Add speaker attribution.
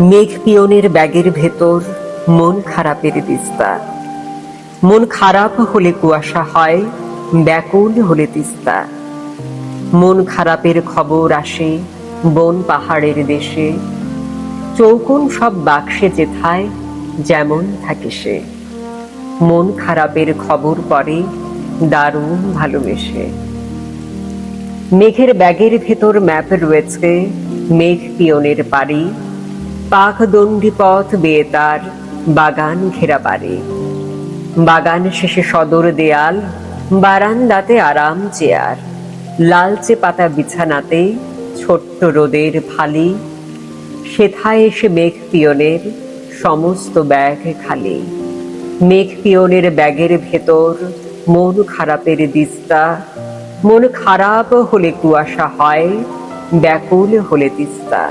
Speaker 1: মেঘ পিয়নের ব্যাগের ভেতর মন খারাপের দিস্তা মন খারাপ হলে কুয়াশা হয়, ব্যাকুল হলে তিস্তা। মন খারাপের খবর আসে বন পাহাড়ের দেশে। চৌকোন সব বাক্সে যেথায় যেমন থাকে সে। মন খারাপের খবর পরে দারুণ ভালোবেসে। মেঘের ব্যাগের ভেতর ম্যাপ রয়েছে মেঘ পিয়নের পারি পাখ দণ্ডি পথ বেয়ে তার বাগান ঘেরা বাড়ি। বাগান শেষে সদর দেয়াল, বারান্দাতে আরাম চেয়ার, লালচে পাতা বিছানাতে ছোট্ট রোদের ফালি, সেথায় এসে মেঘ পিয়নের সমস্ত ব্যাগ খালি। মেঘ পিয়নের ব্যাগের ভেতর মন খারাপের দিস্তা, মন খারাপ হলে কুয়াশা হয়, ব্যাকুল হলে তিস্তা।